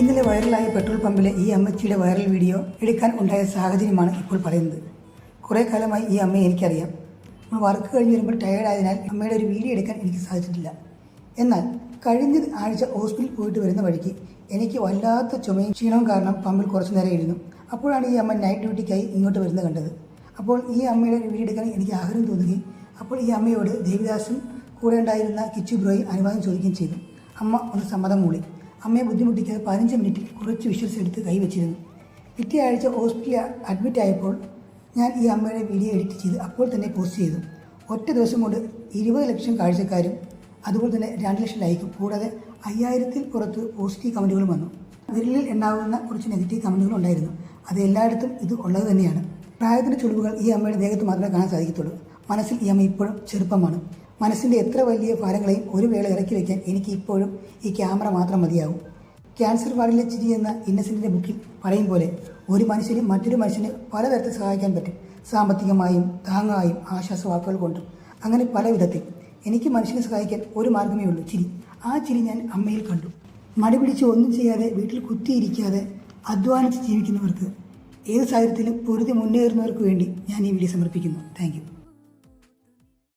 ഇന്നലെ വൈറലായ പെട്രോൾ പമ്പിലെ ഈ അമ്മച്ചിയുടെ വൈറൽ വീഡിയോ എടുക്കാൻ ഉണ്ടായ സാഹചര്യമാണ് ഇപ്പോൾ പറയുന്നത്. കുറേ കാലമായി ഈ അമ്മയെ എനിക്കറിയാം. നമ്മൾ വർക്ക് കഴിഞ്ഞ് വരുമ്പോൾ ടയേർഡായതിനാൽ അമ്മയുടെ ഒരു വീഡിയോ എടുക്കാൻ എനിക്ക് സാധിച്ചിട്ടില്ല. എന്നാൽ കഴിഞ്ഞ ആഴ്ച ഹോസ്പിറ്റലിൽ പോയിട്ട് വരുന്ന വഴിക്ക് എനിക്ക് വല്ലാത്ത ചുമയും ക്ഷീണവും കാരണം പമ്പിൽ കുറച്ച് നേരം ഇരുന്നു. അപ്പോഴാണ് ഈ അമ്മ നൈറ്റ് ഡ്യൂട്ടിക്കായി ഇങ്ങോട്ട് വരുന്നത് കണ്ടത്. അപ്പോൾ ഈ അമ്മയുടെ വീഡിയോ എടുക്കാൻ എനിക്ക് ആഗ്രഹം തോന്നുകയും അപ്പോൾ ഈ അമ്മയോട് ദേവിദാസും കൂടെ ഉണ്ടായിരുന്ന കിച്ചു ബ്രോയും അനുവാദം ചോദിക്കുകയും ചെയ്തു. അമ്മ ഒന്ന് സമ്മതം മൂളി. അമ്മയെ ബുദ്ധിമുട്ടിക്കാതെ പതിനഞ്ച് മിനിറ്റിൽ കുറച്ച് വിഷ്വൽസ് എടുത്ത് കൈവച്ചിരുന്നു പിറ്റേ ആഴ്ച ഹോസ്പിറ്റലിൽ അഡ്മിറ്റ് ആയപ്പോൾ ഞാൻ ഈ അമ്മയുടെ വീഡിയോ എഡിറ്റ് ചെയ്ത് അപ്പോൾ തന്നെ പോസ്റ്റ് ചെയ്തു. ഒറ്റ ദിവസം കൊണ്ട് ഇരുപത് ലക്ഷം കാഴ്ചക്കാരും അതുപോലെ തന്നെ രണ്ട് ലക്ഷം ലൈക്കും കൂടാതെ അയ്യായിരത്തിൽ പുറത്ത് പോസിറ്റീവ് കമന്റുകളും വന്നു. വിരലിൽ ഉണ്ടാകുന്ന കുറച്ച് നെഗറ്റീവ് കമന്റുകളും ഉണ്ടായിരുന്നു. അത് എല്ലായിടത്തും ഇത് ഉള്ളത് തന്നെയാണ്. പ്രായത്തിന്റെ ചുളിവുകൾ ഈ അമ്മയുടെ ദേഹത്ത് മാത്രമേ കാണാൻ സാധിക്കത്തുള്ളൂ. മനസ്സിൽ ഈ അമ്മ ഇപ്പോഴും ചെറുപ്പമാണ്. മനസ്സിന്റെ എത്ര വലിയ ഭാരങ്ങളെയും ഒരു വേള ഇറക്കി വയ്ക്കാൻ എനിക്ക് ഇപ്പോഴും ഈ ക്യാമറ മാത്രം മതിയാവും. ക്യാൻസർ വാർഡിലെ ചിരി എന്ന ഇന്നസെന്റിന്റെ ബുക്കിൽ പറയും പോലെ ഒരു മനുഷ്യന് മറ്റൊരു മനുഷ്യന് പലതരത്തിൽ സഹായിക്കാൻ പറ്റും. സാമ്പത്തികമായും താങ്ങായും ആശ്വാസവാക്കുകൾ കൊണ്ടും. അങ്ങനെ പല വിധത്തിൽ. എനിക്ക് മനുഷ്യനെ സഹായിക്കാൻ ഒരു മാർഗമേ ഉള്ളൂ ചിരി. ആ ചിരി ഞാൻ അമ്മയിൽ കണ്ടു. മടി പിടിച്ച് ഒന്നും ചെയ്യാതെ വീട്ടിൽ കുത്തിയിരിക്കാതെ അധ്വാനിച്ച് ജീവിക്കുന്നവർക്ക് ഏത് സാഹചര്യത്തിലും പൊരുതി മുന്നേറുന്നവർക്ക് വേണ്ടി ഞാൻ ഈ വീഡിയോ സമർപ്പിക്കുന്നു. താങ്ക്